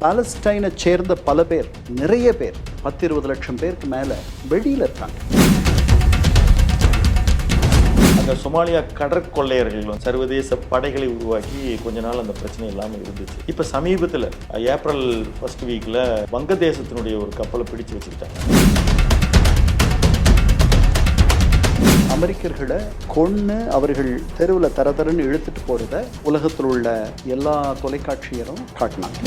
பாலஸ்டைனை சேர்ந்த பல பேர் நிறைய பேர் பத்து இருபது லட்சம் பேருக்கு மேலே வெளியில் இருக்காங்க. அந்த சொமாலியா கடற்கொள்ளையர்கள் வந்து சர்வதேச படைகளை உருவாக்கி கொஞ்ச நாள் அந்த பிரச்சனை இல்லாமல் இருந்துச்சு. இப்போ சமீபத்தில் ஏப்ரல் ஃபர்ஸ்ட் வீக்கில் வங்கதேசத்தினுடைய ஒரு கப்பலை பிடிச்சு வச்சுக்கிட்டாங்க. அமெரிக்கர்களை கொன்று அவர்கள் தெருவில் தர தரன்னு இழுத்துட்டு போகிறத உலகத்தில் உள்ள எல்லா தொலைக்காட்சியரும் காட்டினாங்க.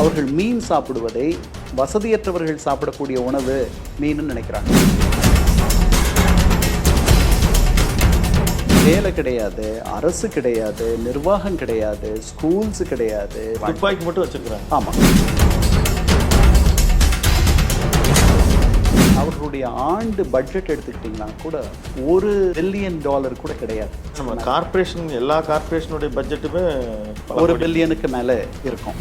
அவர்கள் மீன் சாப்பிடுவதை வசதியற்றவர்கள் சாப்பிடக்கூடிய உணவு மீன்னு நினைக்கிறாங்க. வேலை கிடையாது அரசு கிடையாது நிர்வாகம் கிடையாது ஸ்கூல்ஸ் கிடையாது. துப்பாக்கி மட்டும் வச்சிருக்கிறாங்க. ஆமாம் அவர்களுடைய ஆண்டு பட்ஜெட் எடுத்துக்கிட்டிங்கன்னா கூட ஒரு பில்லியன் டாலர் கூட கிடையாது. நம்ம கார்ப்பரேஷன் எல்லா கார்ப்பரேஷனுடைய பட்ஜெட்டுமே ஒரு. பில்லியனுக்கு மேலே இருக்கும்.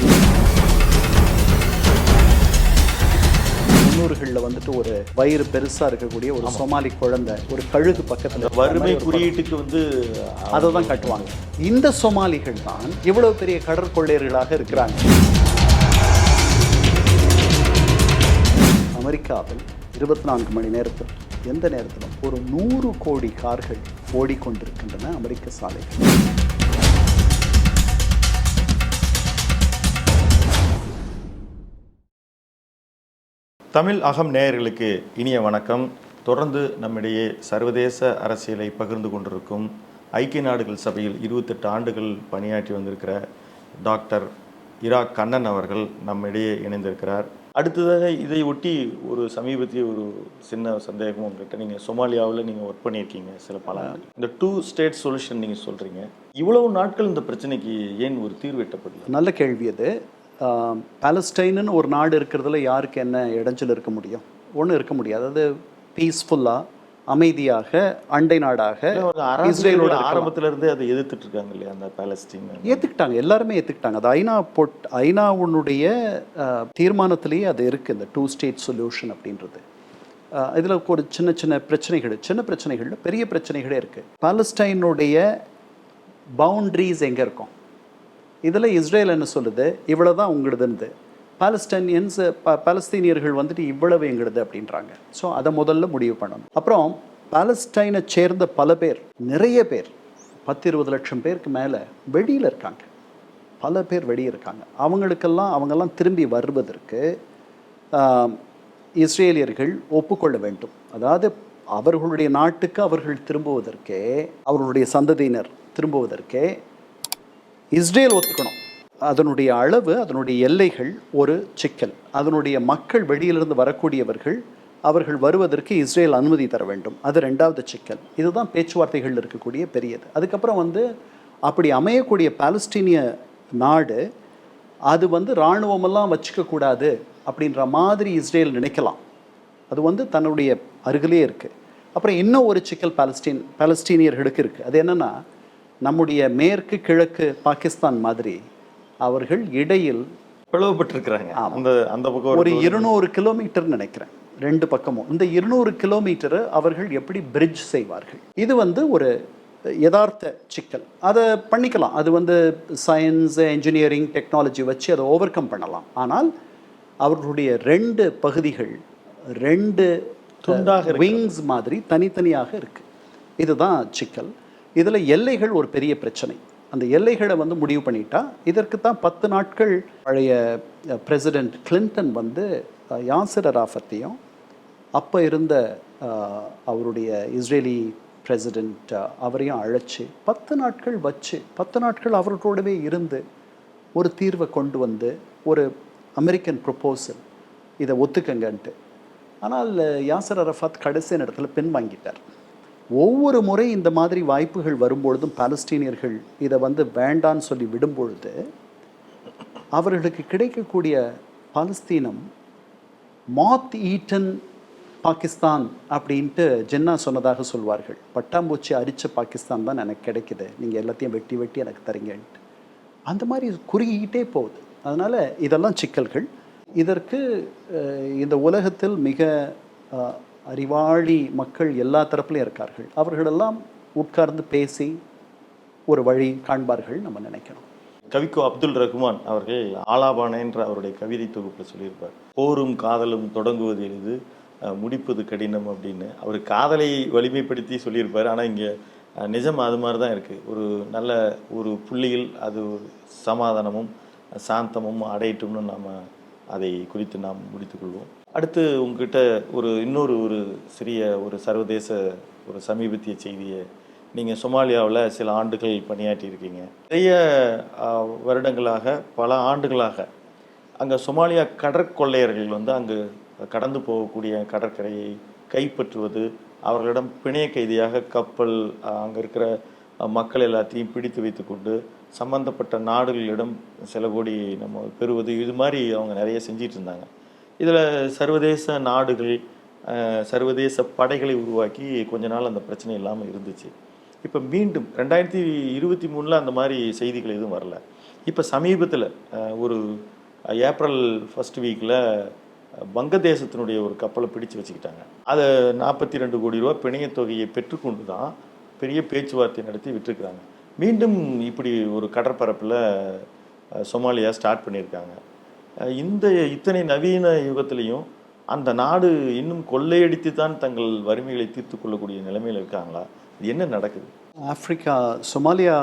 முன்னூறுகளில் வந்துட்டு ஒரு வயிறு பெருசாக இருக்கக்கூடிய ஒரு சோமாலி குழந்தை ஒரு கழுகு பக்கத்தில் வறுமை குறியீட்டுக்கு வந்து அதை தான் கட்டுவாங்க. இந்த சோமாலிகள் தான் இவ்வளவு பெரிய கடற்கொள்ளையர்களாக இருக்கிறாங்க. அமெரிக்காவில் இருபத்தி நான்கு மணி நேரத்தில் எந்த நேரத்திலும் ஒரு நூறு கோடி கார்கள் ஓடிக்கொண்டிருக்கின்றன அமெரிக்க சாலைகள். தமிழ் அகம் நேயர்களுக்கு இனிய வணக்கம். தொடர்ந்து நம்மிடையே சர்வதேச அரசியலை பகிர்ந்து கொண்டிருக்கும் ஐக்கிய நாடுகள் சபையில் இருபத்தெட்டு ஆண்டுகள் பணியாற்றி வந்திருக்கிற டாக்டர் இரா கண்ணன் அவர்கள் நம்மிடையே இணைந்திருக்கிறார். அடுத்ததாக இதை ஒட்டி ஒரு சமீபத்திய ஒரு சின்ன சந்தேகம் உங்ககிட்ட நீங்கள் சொமாலியாவில் நீங்கள் ஒர்க் பண்ணியிருக்கீங்க சில பல. இந்த டூ ஸ்டேட் சொல்யூஷன் நீங்கள் சொல்கிறீங்க இவ்வளவு நாட்கள் இந்த பிரச்சனைக்கு ஏன் ஒரு தீர்வு எட்டப்படல? நல்ல கேள்வி அது. பாலஸ்டைனுன்னு ஒரு நாடு இருக்கிறதுல யாருக்கு என்ன இடைஞ்சல் இருக்க முடியும்? ஒன்றும் இருக்க முடியாது. அது பீஸ்ஃபுல்லாக அமைதியாக அண்டை நாடாக இஸ்ரேலோட இஸ்ரேலோட இருக்கலாம். ஆரம்பத்துல இருந்தே அதை எதிர்த்துட்டு இருக்காங்க இல்லையா அந்த பாலஸ்தீன் ஏற்றுக்கிட்டாங்க எல்லாருமே ஏற்றுக்கிட்டாங்க அது ஐநா போட் ஐநாவுடைய தீர்மானத்திலேயே அது இருக்குது இந்த டூ ஸ்டேட் சொல்யூஷன் அப்படின்றது. இதில் ஒரு சின்ன சின்ன பிரச்சனைகள் சின்ன பிரச்சனைகள் பெரிய பிரச்சனைகளே இருக்குது பாலஸ்டைனுடைய பவுண்ட்ரிஸ் எங்கே இருக்கும்? இதில் இஸ்ரேல் என்ன சொல்லுது? இவ்வளோ தான் உங்களுதுன்னு பாலஸ்டைனியன்ஸ் ப பாலஸ்தீனியர்கள் வந்துட்டு இவ்வளவு எங்களுது அப்படின்றாங்க. ஸோ அதை முதல்ல முடிவு பண்ணணும். அப்புறம் பாலஸ்டைனை சேர்ந்த பல பேர் நிறைய பேர் பத்து இருபது லட்சம் பேருக்கு மேலே வெளியில் இருக்காங்க. பல பேர் வெளியே இருக்காங்க. அவங்களுக்கெல்லாம் அவங்கெல்லாம் திரும்பி வருவதற்கு இஸ்ரேலியர்கள் ஒப்புக்கொள்ள வேண்டும். அதாவது அவர்களுடைய நாட்டுக்கு அவர்கள் திரும்புவதற்கே அவர்களுடைய சந்ததியினர் திரும்புவதற்கே இஸ்ரேல் ஒத்துக்கணும். அதனுடைய அளவு அதனுடைய எல்லைகள் ஒரு சிக்கல். அதனுடைய மக்கள் வெளியிலிருந்து வரக்கூடியவர்கள் அவர்கள் வருவதற்கு இஸ்ரேல் அனுமதி தர வேண்டும். அது ரெண்டாவது சிக்கல். இதுதான் பேச்சுவார்த்தைகள் இருக்கக்கூடிய பெரியது. அதுக்கப்புறம் வந்து அப்படி அமையக்கூடிய பாலஸ்டீனிய நாடு அது வந்து இராணுவமெல்லாம் வச்சுக்கக்கூடாது அப்படின்ற மாதிரி இஸ்ரேல் நினைக்கலாம். அது வந்து தன்னுடைய அருகிலே இருக்குது அப்புறம் இன்னும் ஒரு சிக்கல் பாலஸ்டீன் பாலஸ்டீனியர்களுக்கு இருக்குது அது என்னென்னா நம்முடைய மேற்கு கிழக்கு பாகிஸ்தான் மாதிரி அவர்கள் இடையில் பிளவுபட்டிருக்கிறாங்க. அந்த அந்த பக்கம் ஒரு இருநூறு கிலோமீட்டர் நினைக்கிறேன். ரெண்டு பக்கமும். இந்த இருநூறு கிலோமீட்டர் அவர்கள் எப்படி பிரிட்ஜ் செய்வார்கள்? இது வந்து ஒரு யதார்த்த சிக்கல். அதை பண்ணிக்கலாம். அது வந்து சயின்ஸ் இன்ஜினியரிங் டெக்னாலஜி வச்சு அதை ஓவர் கம் பண்ணலாம். ஆனால் அவர்களுடைய ரெண்டு பகுதிகள் ரெண்டு துண்டாக விங்ஸ் மாதிரி தனித்தனியாக இருக்கு. இதுதான் சிக்கல். இதில் எல்லைகள் ஒரு பெரிய பிரச்சனை. அந்த எல்லைகளை வந்து முடிவு பண்ணிட்டா இதற்கு தான் பத்து நாட்கள் பழைய பிரசிடெண்ட் கிளின்டன் வந்து அஹ், யாசிர் அராஃபத்தையும் அப்போ இருந்த அவருடைய இஸ்ரேலி பிரசிடெண்ட் அவரையும் அழைச்சி பத்து நாட்கள் வச்சு பத்து நாட்கள் அவர்களோடவே இருந்து ஒரு தீர்வை கொண்டு வந்து ஒரு அமெரிக்கன் ப்ரொப்போசல் இதை ஒத்துக்கங்கன்ட்டு. ஆனால் யாசர் அரஃபாத் கடைசி நேரத்தில் பின்வாங்கிட்டார். ஒவ்வொரு முறை இந்த மாதிரி வாய்ப்புகள் வரும்பொழுதும் பாலஸ்தீனியர்கள் இதை வந்து வேண்டான்னு சொல்லி விடும்பொழுது அவர்களுக்கு கிடைக்கக்கூடிய பாலஸ்தீனம் மாத் ஈட்டன் பாகிஸ்தான் அப்படின்ட்டு ஜென்னா சொன்னதாக சொல்வார்கள். பட்டாம்பூச்சி அரிச்ச பாகிஸ்தான் தான் எனக்கு கிடைக்குது. நீங்கள் எல்லாத்தையும் வெட்டி வெட்டி எனக்கு தரீங்கன்ட்டு. அந்த மாதிரி குறுகிக்கிட்டே போகுது. அதனால் இதெல்லாம் சிக்கல்கள். இதற்கு இந்த உலகத்தில் மிக அறிவாளி மக்கள் எல்லா தரப்புலையும் இருக்கார்கள். அவர்களெல்லாம் உட்கார்ந்து பேசி ஒரு வழி காண்பார்கள் நம்ம நினைக்கிறோம். கவிக்கோ அப்துல் ரஹ்மான் அவர்கள் ஆலாபான என்ற அவருடைய கவிதை தொகுப்பில் சொல்லியிருப்பார். போரும் காதலும் தொடங்குவது எளிது முடிப்பது கடினம் அப்படின்னு. அவர் காதலை வலிமைப்படுத்தி சொல்லியிருப்பார். ஆனால் இங்கே நிஜம் அது மாதிரி தான் இருக்குது ஒரு நல்ல ஒரு புள்ளியில் அது ஒரு சமாதானமும் சாந்தமும் அடையட்டும்னு நாம் அதை குறித்து நாம் முடித்துக்கொள்வோம் அடுத்து உங்ககிட்ட ஒரு இன்னொரு ஒரு சிறிய ஒரு சர்வதேச ஒரு சமீபத்திய செய்தியை நீங்கள் சொமாலியாவில் சில ஆண்டுகள் பணியாற்றியிருக்கீங்க. நிறைய வருடங்களாக பல ஆண்டுகளாக அங்கே சொமாலியா கடற்கொள்ளையர்கள் வந்து அங்கு கடந்து போகக்கூடிய கடற்கரையை கைப்பற்றுவது அவர்களிடம் பிணைய கைதியாக கப்பல் அங்கே இருக்கிற மக்கள் எல்லாத்தையும் பிடித்து வைத்துக்கொண்டு சம்பந்தப்பட்ட நாடுகளிடம் சில கோடி நம்ம பெறுவது இது மாதிரி அவங்க நிறைய செஞ்சிட்டு இருந்தாங்க. இதில் சர்வதேச நாடுகள் சர்வதேச படைகளை உருவாக்கி கொஞ்ச நாள் அந்த பிரச்சனை இல்லாமல் இருந்துச்சு. இப்போ மீண்டும் ரெண்டாயிரத்தி இருபத்தி மூணில் அந்த மாதிரி செய்திகள் எதுவும் வரல. இப்போ சமீபத்தில் ஒரு ஏப்ரல் ஃபஸ்ட் வீக்கில் வங்கதேசத்தினுடைய ஒரு கப்பலை பிடிச்சு வச்சுக்கிட்டாங்க. அதை நாற்பத்தி ரெண்டு கோடி ரூபா பிணையத் தொகையை பெற்றுக்கொண்டு தான் பெரிய பேச்சுவார்த்தை நடத்தி விட்டுருக்குறாங்க. மீண்டும் இப்படி ஒரு கடற்பரப்பில் சொமாலியா ஸ்டார்ட் பண்ணியிருக்காங்க. இந்த இத்தனை நவீன யுகத்திலையும் அந்த நாடு இன்னும் கொள்ளையடித்து தான் தங்கள் வறுமைகளை தீர்த்து கொள்ளக்கூடிய நிலைமையில் இருக்காங்களா? இது என்ன நடக்குது? ஆப்பிரிக்கா சொமாலியா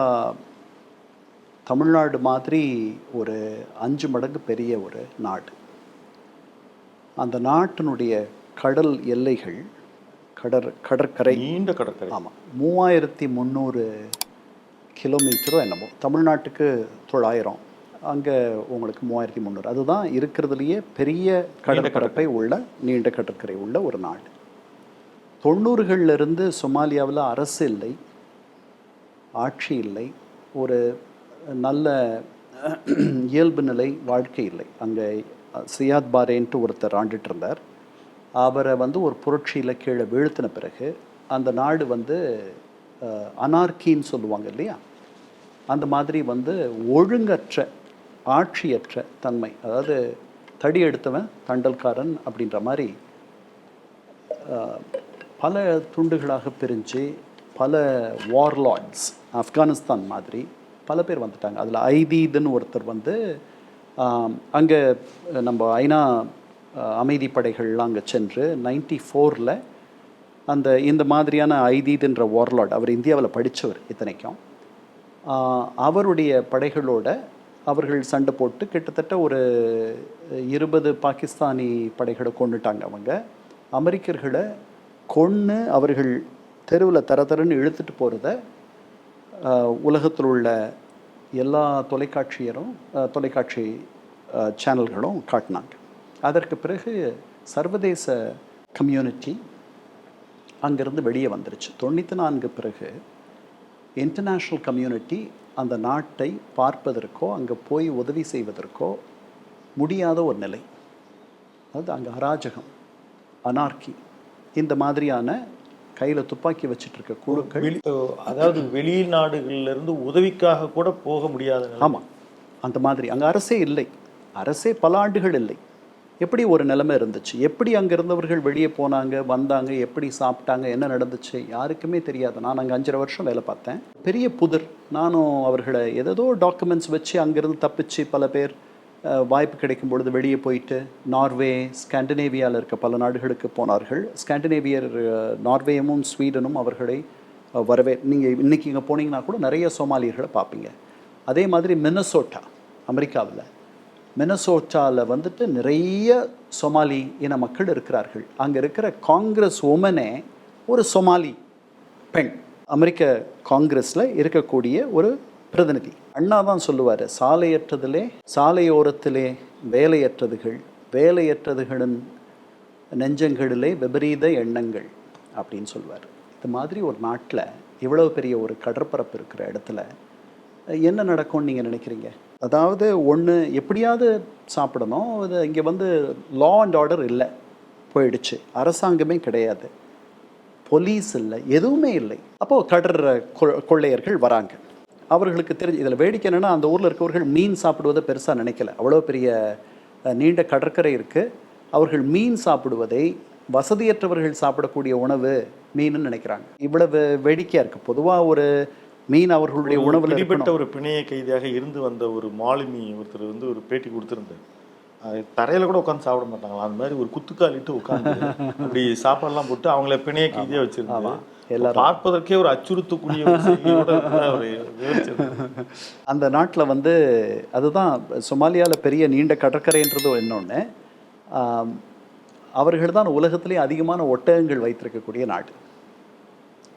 தமிழ்நாடு மாதிரி ஒரு அஞ்சு மடங்கு பெரிய ஒரு நாடு. அந்த நாட்டினுடைய கடல் எல்லைகள் கடற் கடற்கரை. நீண்ட கடற்கரை. ஆமாம் மூவாயிரத்தி முந்நூறு கிலோமீட்டரோ என்னமோ. தமிழ்நாட்டுக்கு தொள்ளாயிரம். அங்கே உங்களுக்கு மூவாயிரத்தி முந்நூறு. அதுதான் இருக்கிறதுலையே பெரிய கடற்பரப்பை உள்ள நீண்ட கடற்கரை உள்ள ஒரு நாடு. தொண்ணூறுகள்ல இருந்து சொமாலியாவில் அரசு இல்லை ஆட்சி இல்லை ஒரு நல்ல இயல்பு நிலை வாழ்க்கை இல்லை. அங்கே சியாத் பாரேன்ட்டு ஒருத்தர் ஆண்டுட்டு இருந்தார். அவரை வந்து ஒரு புரட்சியில் கீழே வீழ்த்தின பிறகு அந்த நாடு வந்து அனார்கின்னு சொல்லுவாங்க இல்லையா? அந்த மாதிரி வந்து ஒழுங்கற்ற ஆட்சியற்ற தன்மை. அதாவது தடி எடுத்தவன் தண்டல்காரன் அப்படின்ற மாதிரி பல துண்டுகளாக பிரிஞ்சு பல வார்லார்ட்ஸ் ஆப்கானிஸ்தான் மாதிரி பல பேர் வந்துட்டாங்க. அதில் ஐதீதுன்னு ஒருத்தர் வந்து அங்கே நம்ம ஐநா அமைதி படைகள்லாம் அங்கே சென்று நைன்டி ஃபோரில் அந்த இந்த மாதிரியான ஐதீதுன்ற வார்லார்ட் அவர் இந்தியாவில் படித்தவர் இத்தனைக்கும். அவருடைய படைகளோட அவர்கள் சண்டை போட்டு கிட்டத்தட்ட ஒரு இருபது பாகிஸ்தானி படைகளை கொண்டுட்டாங்க அவங்க. அமெரிக்கர்களை கொன்று அவர்கள் தெருவில் தர தரன்னு இழுத்துட்டு போகிறத உலகத்தில் உள்ள எல்லா தொலைக்காட்சியரும் தொலைக்காட்சி சேனல்களும் காட்டினாங்க. அதற்கு பிறகு சர்வதேச கம்யூனிட்டி அங்கேருந்து வெளியே வந்துருச்சு. தொண்ணூற்றி நான்கு பிறகு இன்டர்நேஷ்னல் கம்யூனிட்டி அந்த நாட்டை பார்ப்பதற்கோ அங்கே போய் உதவி செய்வதற்கோ முடியாத ஒரு நிலை. அதாவது அங்கே அராஜகம் அனார்கி இந்த மாதிரியான கையில் துப்பாக்கி வச்சிட்டு இருக்க குழுக்கள் அதாவது வெளிநாடுகள்ல இருந்து உதவிக்காக கூட போக முடியாத. ஆமாம் அந்த மாதிரி அங்கே அரசே இல்லை. அரசே பல ஆண்டுகள் இல்லை. எப்படி ஒரு நிலைமை இருந்துச்சு? எப்படி அங்கே இருந்தவர்கள் வெளியே போனாங்க வந்தாங்க எப்படி சாப்பிட்டாங்க என்ன நடந்துச்சு? யாருக்குமே தெரியாது. நான் அங்கே அஞ்சரை வருஷம் வேலை பார்த்தேன். பெரிய புதிர். நானும் அவர்களை ஏதேதோ டாக்குமெண்ட்ஸ் வச்சு அங்கேருந்து தப்பிச்சு பல பேர் வாய்ப்பு கிடைக்கும் பொழுது வெளியே போயிட்டு நார்வே ஸ்காண்டினேவியாவில் இருக்க பல நாடுகளுக்கு போனார்கள். ஸ்காண்டினேவியர் நார்வேயமும் நார்வேயும் ஸ்வீடனும் அவர்களை வரவே நீங்கள் இன்னைக்கு இங்கே போனீங்கன்னா கூட நிறைய சோமாலியர்களை பார்ப்பீங்க. அதே மாதிரி மினசோட்டா அமெரிக்காவில். மினசோட்டாவில் வந்துட்டு நிறைய சொமாலி இன மக்கள் இருக்கிறார்கள். அங்கே இருக்கிற காங்கிரஸ் உமனே ஒரு சொமாலி பெண். அமெரிக்க காங்கிரஸில் இருக்கக்கூடிய ஒரு பிரதிநிதி. அண்ணா தான் சொல்லுவார் சாலையற்றதிலே சாலையோரத்திலே வேலையற்றதுகள் வேலையற்றதுகளின் நெஞ்சங்களிலே விபரீத எண்ணங்கள் அப்படின்னு சொல்லுவார். இது மாதிரி ஒரு நாட்டில் இவ்வளோ பெரிய ஒரு கடற்பரப்பு இருக்கிற இடத்துல என்ன நடக்கும்னு நீங்கள் நினைக்கிறீங்க? அதாவது ஒன்று எப்படியாவது சாப்பிடணும். அது இங்கே வந்து லா அண்ட் ஆர்டர் இல்லை. போயிடுச்சு. அரசாங்கமே கிடையாது. போலீஸ் இல்லை. எதுவுமே இல்லை. அப்போது கடற கொ- கொள்ளையர்கள் வராங்க. அவர்களுக்கு தெரிஞ்சு இதில் வேடிக்கை என்னென்னா அந்த ஊரில் இருக்கவர்கள் மீன் சாப்பிடுவதை பெருசாக நினைக்கல. அவ்வளோ பெரிய நீண்ட கடற்கரை இருக்குது அவர்கள் மீன் சாப்பிடுவதை வசதியற்றவர்கள் சாப்பிடக்கூடிய உணவு மீனுன்னு நினைக்கிறாங்க. இவ்வளவு வேடிக்கையாக இருக்குது பொதுவாக ஒரு மீன் அவர்களுடைய உணவில் பிடிபட்ட ஒரு பிணைய கைதியாக இருந்து வந்த ஒரு மாலுமி ஒருத்தர் வந்து ஒரு பேட்டி கொடுத்திருந்தார். தரையில கூட உட்காந்து சாப்பிட மாட்டாங்களா? அந்த மாதிரி ஒரு குத்துக்காலிட்டு உட்காந்து அப்படி சாப்பாடுலாம் போட்டு அவங்கள பிணைய கைதியா வச்சிருந்தாங்க எல்லாரும். பார்ப்பதற்கே ஒரு அச்சுறுத்தக்கூடிய. அந்த நாட்டில் வந்து அதுதான் சொமாலியாவில் பெரிய நீண்ட கடற்கரைன்றது இன்னொன்று அவர்கள் தான் உலகத்திலே அதிகமான ஒட்டகங்கள் வைத்திருக்கக்கூடிய நாடு.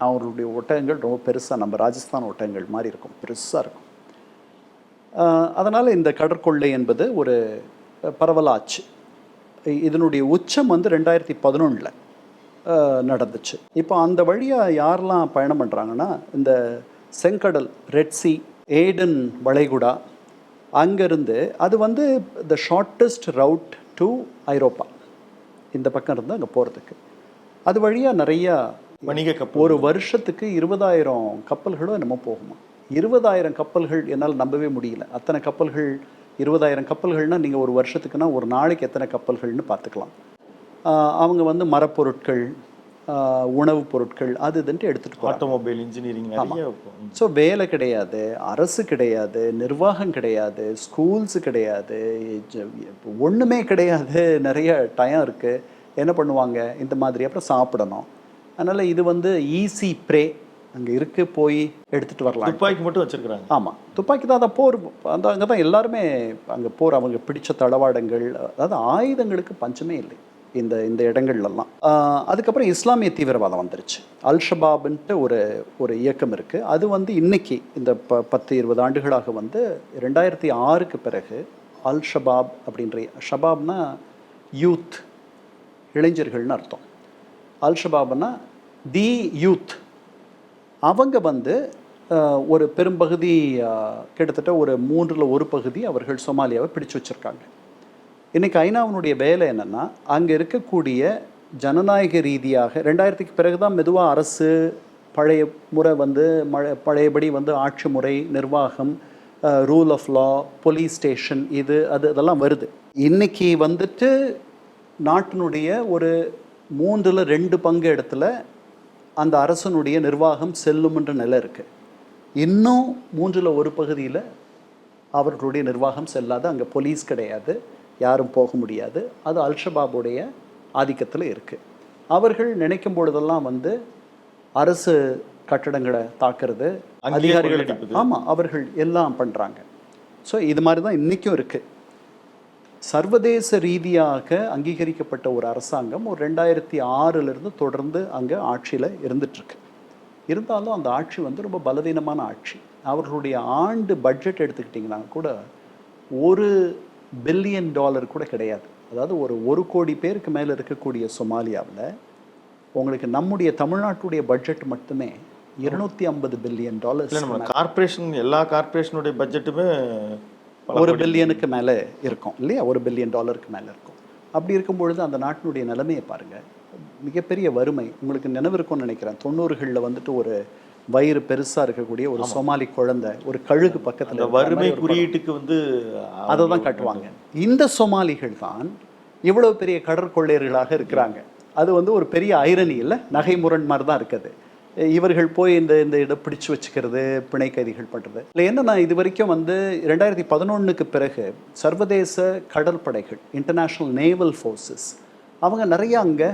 அவர்களுடைய ஒட்டகங்கள் ரொம்ப பெருசாக நம்ம ராஜஸ்தான் ஒட்டகங்கள் மாதிரி இருக்கும் பெருசாக இருக்கும். அதனால் இந்த கடற்கொள்ளை என்பது ஒரு பரவலாச்சு. இதனுடைய உச்சம் வந்து ரெண்டாயிரத்தி பதினொன்றில் நடந்துச்சு. இப்போ அந்த வழியாக யாரெல்லாம் பயணம் பண்ணுறாங்கன்னா இந்த செங்கடல் ரெட்சி ஏடன் வளைகுடா அங்கேருந்து அது வந்து த ஷார்ட்டஸ்ட் ரவுட் டு ஐரோப்பா இந்த பக்கம் இருந்து அங்கே போகிறதுக்கு அது வழியாக நிறையா வணிக கப்பல் ஒரு வருஷத்துக்கு இருபதாயிரம் கப்பல்களோ என்னமோ போகுமா? இருபதாயிரம் கப்பல்கள் என்னால் நம்பவே முடியல. அத்தனை கப்பல்கள் இருபதாயிரம் கப்பல்கள்னால் நீங்கள் ஒரு வருஷத்துக்குன்னா ஒரு நாளைக்கு எத்தனை கப்பல்கள்னு பார்த்துக்கலாம். அவங்க வந்து மரப்பொருட்கள் உணவுப் பொருட்கள் அது இதுன்ட்டு எடுத்துகிட்டு ஆட்டோமொபைல் இன்ஜினியரிங். ஸோ வேலை கிடையாது அரசு கிடையாது நிர்வாகம் கிடையாது ஸ்கூல்ஸ் கிடையாது ஒண்ணுமே கிடையாது. நிறைய டயம் இருக்கு. என்ன பண்ணுவாங்க? இந்த மாதிரி அப்புறம் சாப்பிடணும். அதனால இது வந்து ஈஸி ப்ரே அங்க இருக்கு போய் எடுத்துட்டு வரலாம். துப்பாக்கி மட்டும் வச்சிருக்காங்க ஆமா. துப்பாக்கி தான் அதை போர். அந்த அங்கே தான் எல்லாருமே அங்கே போர் அவங்க பிடிச்ச தளவாடங்கள் அதாவது ஆயுதங்களுக்கு பஞ்சமே இல்லை. இந்த இந்த இடங்கள்லாம் அதுக்கப்புறம் இஸ்லாமிய தீவிரவாதம் வந்துருச்சு. அல் ஷபாப்ன்ட்டு ஒரு ஒரு இயக்கம் இருக்குது அது வந்து இன்னைக்கு இந்த ப பத்து இருபது ஆண்டுகளாக வந்து ரெண்டாயிரத்தி ஆறுக்கு பிறகு அல் ஷபாப் அப்படின்ற ஷபாப்னா யூத் இளைஞர்கள்னு அர்த்தம். அல் ஷபாப்னா தி யூத். அவங்க வந்து ஒரு பெரும்பகுதி கிட்டத்தட்ட ஒரு மூன்றில் ஒரு பகுதி அவர்கள் சோமாலியாவை பிடிச்சு வச்சிருக்காங்க. இன்றைக்கி ஐநாவினுடைய வேலை என்னென்னா அங்கே இருக்கக்கூடிய ஜனநாயக ரீதியாக ரெண்டாயிரத்துக்கு பிறகு தான் மெதுவாக அரசு பழைய முறை வந்து மழை பழையபடி வந்து ஆட்சி முறை நிர்வாகம் rule of law police station இது அது இதெல்லாம் வருது. இன்னைக்கு வந்துட்டு நாட்டினுடைய ஒரு மூன்றில் ரெண்டு பங்கு இடத்துல அந்த அரசனுடைய நிர்வாகம் செல்லும்ன்ற நிலை இருக்கு. இன்னும் மூன்றில் ஒரு பகுதியில் அவர்களுடைய நிர்வாகம் செல்லாது. அங்கே போலீஸ் கிடையாது. யாரும் போக முடியாது. அது அல்ஷபாபுடைய ஆதிக்கத்தில் இருக்குது அவர்கள் நினைக்கும் பொழுதெல்லாம் வந்து அரசு கட்டடங்களை தாக்குறது அதிகாரிகள். ஆமாம் அவர்கள் எல்லாம் பண்ணுறாங்க ஸோ இது மாதிரி தான் இன்றைக்கும் இருக்குது சர்வதேச ரீதியாக அங்கீகரிக்கப்பட்ட ஒரு அரசாங்கம் ஒரு ரெண்டாயிரத்தி ஆறிலிருந்து தொடர்ந்து அங்கே ஆட்சியில் இருந்துகிட்ருக்கு இருந்தாலும் அந்த ஆட்சி வந்து ரொம்ப பலவீனமான ஆட்சி. அவர்களுடைய ஆண்டு பட்ஜெட் எடுத்துக்கிட்டிங்கன்னா கூட ஒரு பில்லியன் டாலர் கூட கிடையாது. அதாவது ஒரு ஒரு கோடி பேருக்கு மேலே இருக்கக்கூடிய சொமாலியாவில் உங்களுக்கு நம்முடைய தமிழ்நாட்டுடைய பட்ஜெட் மட்டுமே இருநூத்தி ஐம்பது பில்லியன் டாலர்ஸ் நம்ம கார்ப்பரேஷன் எல்லா கார்ப்பரேஷனுடைய பட்ஜெட்டுமே ஒரு. பில்லியனுக்கு மேலே இருக்கும் இல்லையா? ஒரு பில்லியன் டாலருக்கு மேலே இருக்கும். அப்படி இருக்கும் பொழுது அந்த நாட்டினுடைய நிலைமையை பாருங்க. மிகப்பெரிய வறுமை உங்களுக்கு நினைவு இருக்கும்னு நினைக்கிறேன். தொண்ணூறுகளில் வந்துட்டு ஒரு வயிறு பெருசா இருக்கக்கூடிய ஒரு சோமாலி குழந்தை ஒரு கழுகு பக்கத்துல வறுமை குறியீட்டுக்கு வந்து அதை தான் காட்டுவாங்க. இந்த சோமாலிகள் தான் இவ்வளவு பெரிய கடற்கொள்ளையர்களாக இருக்கிறாங்க. அது வந்து ஒரு பெரிய ஐரணி இல்லை நகை முரண் மாதிரி தான் இருக்குது. இவர்கள் போய் இந்த இந்த இடம் பிடிச்சு வச்சுக்கிறது பிணை கைதிகள் பண்ணுறது இல்லை என்னன்னா இது வரைக்கும் வந்து ரெண்டாயிரத்தி பதினொன்றுக்கு பிறகு சர்வதேச கடற்படைகள் இன்டர்நேஷ்னல் நேவல் ஃபோர்ஸஸ் அவங்க நிறைய அங்கே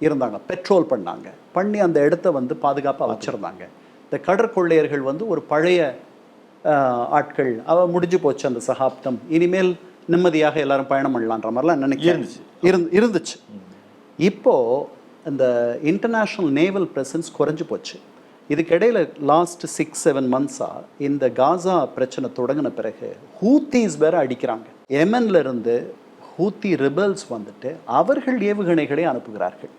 இருந்தாங்க. பெட்ரோல் பண்ணாங்க. பண்ணி அந்த இடத்த வந்து பாதுகாப்பாக வச்சுருந்தாங்க. இந்த கடற்கொள்ளையர்கள் வந்து ஒரு பழைய ஆட்கள். அவ முடிஞ்சு போச்சு அந்த சகாப்தம். இனிமேல் நிம்மதியாக எல்லாரும் பயணம் பண்ணலான்ற மாதிரிலாம் நினைக்கிறேன் இருந்துச்சு. இருந்து இருந்துச்சு. இப்போ இந்த இன்டர்நேஷ்னல் நேவல் பிரசன்ஸ் குறைஞ்சு போச்சு. இதுக்கிடையில் லாஸ்ட் சிக்ஸ் செவன் மந்த்ஸாக இந்த காசா பிரச்சனை தொடங்கின பிறகு ஹூத்தீஸ் வேற அடிக்கிறாங்க. எமன்ல இருந்து ஹூத்தி ரிபல்ஸ் வந்துட்டு அவர்கள் ஏவுகணைகளை அனுப்புகிறார்கள்.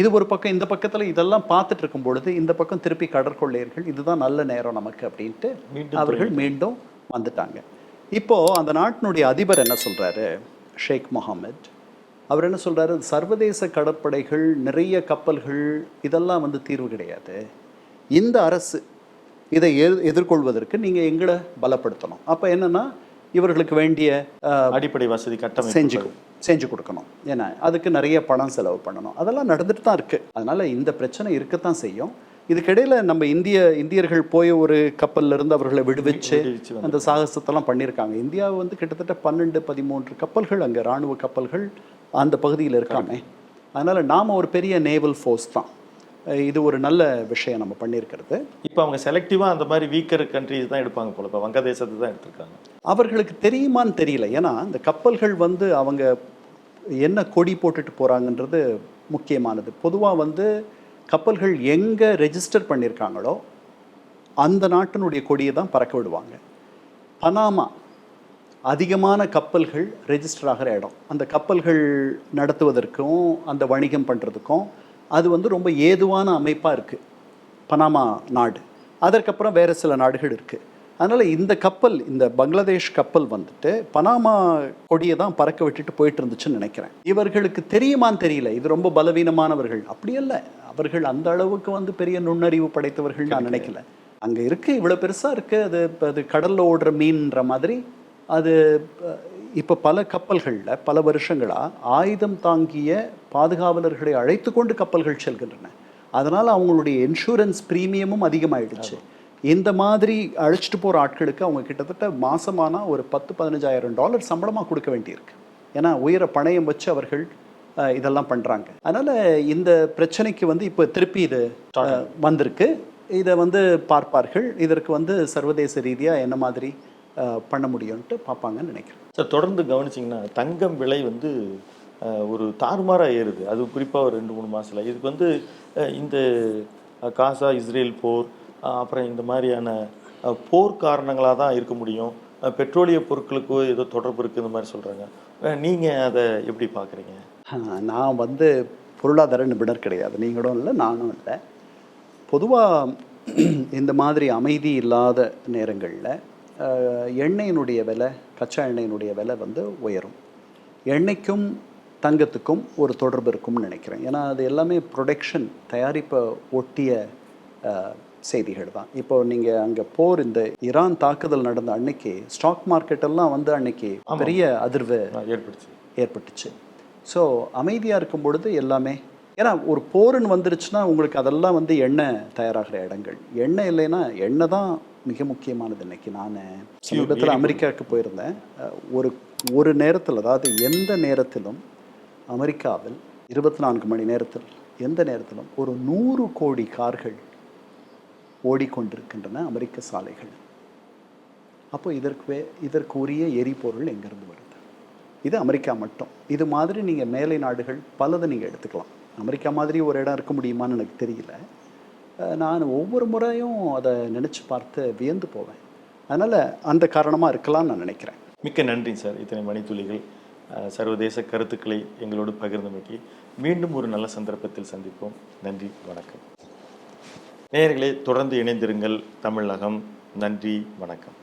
இது ஒரு பக்கம் இந்த பக்கத்தில் இதெல்லாம் பார்த்துட்டு இருக்கும் பொழுது இந்த பக்கம் திருப்பி கடற்கொள்ளையர்கள் இதுதான் நல்ல நேரம் நமக்கு அப்படின்ட்டு அவர்கள் மீண்டும் வந்துட்டாங்க. இப்போ அந்த நாட்டினுடைய அதிபர் என்ன சொல்றாரு? ஷேக் முகமது அவர் என்ன சொல்றாரு? சர்வதேச கடற்படைகள் நிறைய கப்பல்கள் இதெல்லாம் வந்து தீர்வு கிடையாது. இந்த அரசு இதை எதிர்கொள்வதற்கு நீங்க எங்களை பலப்படுத்தணும். அப்ப என்னன்னா இவர்களுக்கு வேண்டிய அடிப்படை வசதி கட்டமைப்பு செஞ்சு செஞ்சு கொடுக்கணும். ஏன்னா அதுக்கு நிறைய பணம் செலவு பண்ணணும். அதெல்லாம் நடந்துட்டு தான் இருக்கு. அதனால இந்த பிரச்சனை இருக்கத்தான் செய்யும். இதுக்கிடையில் நம்ம இந்திய இந்தியர்கள் போய் ஒரு கப்பல்ல இருந்து அவர்களை விடுவிச்சு அந்த சாகசத்தெல்லாம் பண்ணியிருக்காங்க. இந்தியா வந்து கிட்டத்தட்ட பன்னெண்டு பதிமூன்று கப்பல்கள் அங்கே ராணுவ கப்பல்கள் அந்த பகுதியில் இருக்காமே. அதனால் நாம் ஒரு பெரிய நேவல் ஃபோர்ஸ் தான். இது ஒரு நல்ல விஷயம் நம்ம பண்ணியிருக்கிறது. இப்போ அவங்க செலக்டிவாக அந்த மாதிரி வீக்கர் கண்ட்ரிஸ் தான் எடுப்பாங்க போல. இப்போ வங்கதேசத்தை தான் எடுத்திருக்காங்க. அவர்களுக்கு தெரியுமான்னு தெரியல. ஏன்னா இந்த கப்பல்கள் வந்து அவங்க என்ன கொடி போட்டுட்டு போகிறாங்கன்றது முக்கியமானது. பொதுவாக வந்து கப்பல்கள் எங்கே ரெஜிஸ்டர் பண்ணியிருக்காங்களோ அந்த நாட்டினுடைய கொடியை தான் பறக்க விடுவாங்க. பனாமா அதிகமான கப்பல்கள் ரெஜிஸ்டர் ஆகிற இடம். அந்த கப்பல்கள் நடத்துவதற்கும் அந்த வணிகம் பண்ணுறதுக்கும் அது வந்து ரொம்ப ஏதுவான அமைப்பாக இருக்குது பனாமா நாடு. அதற்கப்புறம் வேறு சில நாடுகள் இருக்குது அதனால் இந்த கப்பல் இந்த பங்களாதேஷ் கப்பல் வந்துட்டு பனாமா கொடியை தான் பறக்க விட்டுட்டு போயிட்டு இருந்துச்சுன்னு நினைக்கிறேன். இவர்களுக்கு தெரியுமான்னு தெரியல. இது ரொம்ப பலவீனமானவர்கள். அப்படி இல்லை. அவர்கள் அந்த அளவுக்கு வந்து பெரிய நுண்ணறிவு படைத்தவர்கள் நான் நினைக்கல. அங்கே இருக்குது இவ்வளோ பெருசாக இருக்குது அது அது கடலில் ஓடுற மீன்ன்ற மாதிரி அது இப்போ பல கப்பல்களில் பல வருஷங்களாக ஆயுதம் தாங்கிய பாதுகாவலர்களை அழைத்து கொண்டு கப்பல்கள் செல்கின்றன. அதனால் அவங்களுடைய இன்சூரன்ஸ் ப்ரீமியமும் அதிகமாயிடுச்சு. இந்த மாதிரி அழைச்சிட்டு போகிற ஆட்களுக்கு அவங்க கிட்டத்தட்ட மாசமானா ஒரு பத்து பதினஞ்சாயிரம் டாலர் சம்பளமாக கொடுக்க வேண்டியிருக்கு. ஏன்னா உயர பணயம் வச்சு அவர்கள் இதெல்லாம் பண்ணுறாங்க அதனால் இந்த பிரச்சனைக்கு வந்து இப்போ திருப்பி இது வந்திருக்கு. இதை வந்து பார்ப்பார்கள். இதற்கு வந்து சர்வதேச ரீதியாக என்ன மாதிரி பண்ண முடியும்ன்ட்டு பார்ப்பாங்கன்னு நினைக்கிறேன். சார் தொடர்ந்து கவனிச்சிங்கன்னா தங்கம் விலை வந்து ஒரு தாறுமாறாக ஏறுது. அது குறிப்பாக ஒரு ரெண்டு மூணு மாதத்தில் இதுக்கு வந்து இந்த காசா இஸ்ரேல் போர் அப்புறம் இந்த மாதிரியான போர் காரணங்களாக தான் இருக்க முடியும். பெட்ரோலிய பொருட்களுக்கோ ஏதோ தொடர்பு இருக்குது இந்த மாதிரி சொல்கிறாங்க நீங்கள் அதை எப்படி பார்க்குறீங்க? நான் வந்து பொருளாதார நிபுணர் கிடையாது. நீங்களும் இல்லை நானும் இல்லை. பொதுவாக இந்த மாதிரி அமைதி இல்லாத நேரங்களில் எண்ணெயினுடைய விலை கச்சா எண்ணெயினுடைய விலை வந்து உயரும். எண்ணெய்க்கும் தங்கத்துக்கும் ஒரு தொடர்பு இருக்கும்னு நினைக்கிறேன். ஏன்னா அது எல்லாமே ப்ரொடக்ஷன் தயாரிப்பை ஒட்டிய செய்திகள் தான். இப்போ நீங்கள் அங்கே போர் இந்த ஈரான் தாக்குதல் நடந்த அன்னைக்கு ஸ்டாக் மார்க்கெட் எல்லாம் வந்து அன்னைக்கு பெரிய அதிர்வு ஏற்பட்டுச்சு ஏற்பட்டுச்சு. ஸோ அமைதியாக இருக்கும் பொழுது எல்லாமே ஏன்னா ஒரு போருன்னு வந்துருச்சுன்னா உங்களுக்கு அதெல்லாம் வந்து எண்ணெய் தயாராகிற இடங்கள். எண்ணெய் இல்லைன்னா எண்ணெய் தான் மிக முக்கியமானது இன்னைக்கு. நான் சமீபத்தில் அமெரிக்காவுக்கு போயிருந்தேன். ஒரு ஒரு நேரத்தில் அதாவது எந்த நேரத்திலும் அமெரிக்காவில் இருபத்தி நான்கு மணி நேரத்தில் எந்த நேரத்திலும் ஒரு நூறு கோடி கார்கள் ஓடிக்கொண்டிருக்கின்றன அமெரிக்க சாலைகள். அப்போ இதற்கு இதற்கு உரிய எரிபொருள் எங்கேருந்து வருது? இது அமெரிக்கா மட்டும். இது மாதிரி நீங்கள் மேலை நாடுகள் பலதை நீங்கள் எடுத்துக்கலாம். அமெரிக்கா மாதிரி ஒரு இடம் இருக்க முடியுமான்னு எனக்கு தெரியல. நான் ஒவ்வொரு முறையும் அதை நினச்சி பார்த்து வியந்து போவேன். அதனால் அந்த காரணமாக இருக்கலாம்னு நான் நினைக்கிறேன். மிக்க நன்றி சார். இத்தனை மணித்துளிகள் சர்வதேச கருத்துக்களை எங்களோடு பகிர்ந்தமைக்கு மீண்டும் ஒரு நல்ல சந்தர்ப்பத்தில் சந்திப்போம். நன்றி வணக்கம். நேயர்களே தொடர்ந்து இணைந்திருங்கள் தமிழகம். நன்றி வணக்கம்.